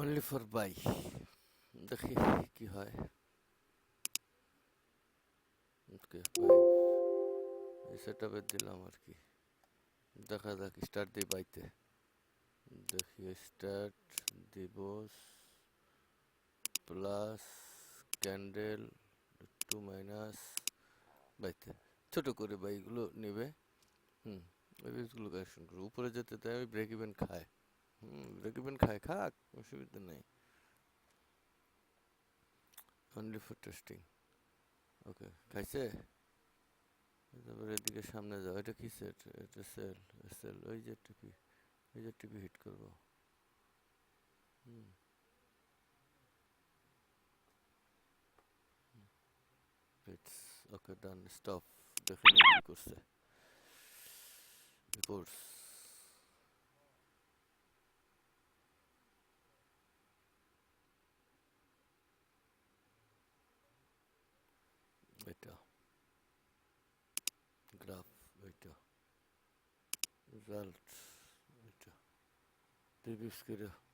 Only for by দেখি কি হয়। ওকে সেট দিলাম আর কি। দেখা যাক স্টার্ট দিই বাইতে। দেখি স্টার্ট দিবস প্লাস ক্যান্ডেল টু মাইনাস বাইতে। ছোট করে বাইগুলো নেবে। হুম ওইগুলো কালেকশন করবে উপরে যেতে দেয়, ওই ব্রেক ইভেন খায়। হুম ব্রেক খায়, খাক, অসুবিধা নেই। অনলি ফর টেস্টিং ওকে খাইছে? তারপরে এদিকে সামনে যাও। এটা কি সেট এটা সেল সেল ওই যে টিপি ওই যে টিপি হিট করব। হুম। ইটস ওকে ডান স্টপ দেখে করছে। রিপোর্টস এটা গ্রাফ এটা রেজাল্ট এটা করে ওকে